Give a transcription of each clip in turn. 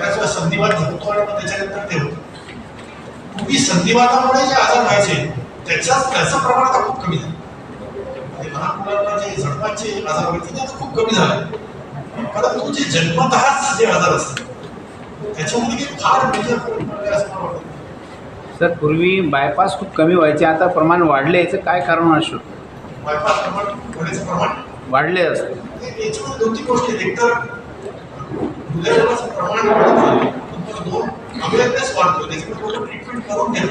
बऱ्याच वेळा संधिवात होतो आणि मग त्याच्यानंतर ते होतं. पूर्वी संधिवातामुळे जे आजार व्हायचे त्याच्या त्याचं प्रमाण आता खूप कमी झालं. लहान मुलांना जे झडपाचे आजार व्हायचे ते आता खूप कमी झाले. परंतु जे जन्मतःच जे आजार असतात त्याच्यामध्ये फार मेजर पडले असं मला वाटत. सर पूर्वी बायपास खूप कमी व्हायचे आता प्रमाण वाढले याचं काय कारण असू बायपास प्रमाण होण्याचं प्रमाण? वाढले असते. याच्यामध्ये दोन तीन गोष्टी आहेत. एक तर प्रमाण वाढत चाललंय. नंबर दोन अवेअरनेस वाढतो त्याच्यामुळे लोक ट्रीटमेंट करून घ्या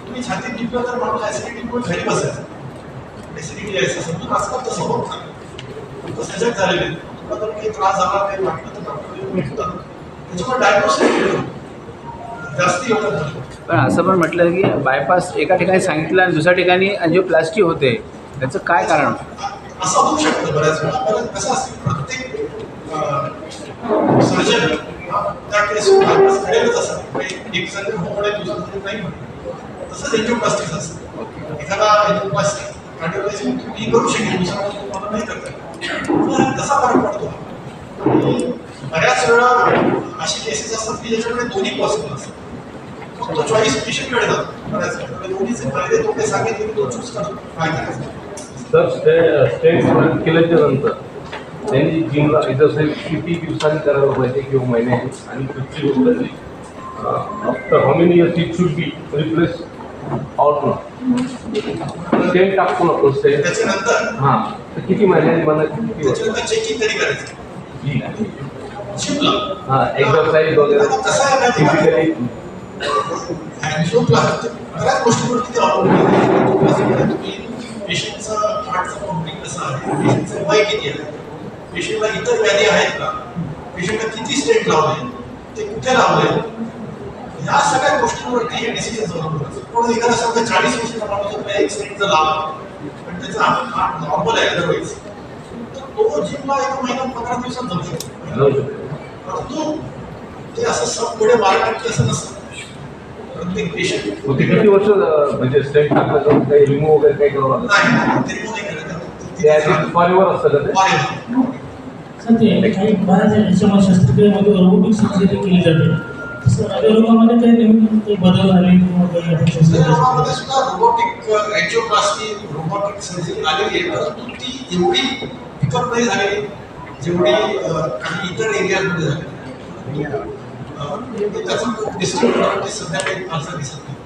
तुम्ही छातीत टिपलं तर माणूस ऍसिडिटी मुळे घरी बसायचं ऍसिडिटी यायचं असं समजून आजकाल तसं होत नाही तसं सजग झालेले आहेत. तुला जर काही त्रास झाला काही वाटलं तर डॉक्टर भेटतात त्याच्यामुळे डायग्नोसिस जास्ती होतात पण असं पण म्हटलं की बायपास एका ठिकाणी सांगितलं आणि दुसऱ्या ठिकाणी जे प्लास्टिक होते त्याचं काय कारण असं होऊ शकतं बऱ्याच वेळा कारण कसं असतं प्रत्येक सर्जन त्या केस असतात एक सर्जन दुसरा सर्जन नाही तसंच एन्जिओप्लास्टिक असतं. एखादा एन्जिओप्लास्टिक तुम्ही करू शकेल दुसरा तुम्हाला नाही करता तसा फरक पडतो? बऱ्याच वेळा अशी केसेस असतात की ज्याच्याकडे दोन्ही पॉसिबल असतात. फक्त चॉईस पेशंटकडे जातो बऱ्याच वेळा. म्हणजे दोन्हीचे फायदे तोटे सांगितले की तो चूज करतो काय करायचं सर स्टे स्टेट केल्याच्यानंतर त्यांनी जिमला इथं किती दिवसांनी करायला पाहिजे किंवा महिन्याने आणि दुसरी गोष्ट after how many years it should be replace all state टाकतो ना त्याच्यानंतर? हां. तर किती महिन्यांनी मला किती हां एक्सरसाइज वगैरे. फिजिकली पेशंटचं हार्टचं कसं आहे? पेशंटचं वय किती आहे? पेशंटला इतर व्याधी आहेत का? पेशंटला किती स्टेट लावले? ते कुठे लावले? ह्या सगळ्या गोष्टींवरती हे डिसिजन अवलंबून पण एखादा समजा चाळीस वर्षाचा माणूस आपल्या एक लावला पण त्याचा नॉर्मल आहे अदरवाईज तर तो जिमला एक महिना पंधरा दिवसात जाऊ शकतो. परंतु ते असं सब पुढे मार्केट की असं नसतं. प्रत्येक पेशंट किती वर्ष म्हणजे स्टेट टाकलं जाऊन काही रिमूव्ह वगैरे काही करावं लागतं नाही ते रिमूव्ह नाही करत. ते ॲज फॉरेवर असतं का ते? ते काही बऱ्याच याच्यामध्ये शस्त्रक्रियेमध्ये रोबोटिक सर्जरी केली जाते. तसं हृदयरोगामध्ये काही नवीन काही बदल झाले किंवा काही हृदयरोगामध्ये सुद्धा रोबोटिक सर्जरी आलेली आहे. परंतु ती एवढी पिकअप नाही झालेली जेवढी काही इतर एरियामध्ये झाली त्याचं खूप सध्या काही फारसं दिसत नाही.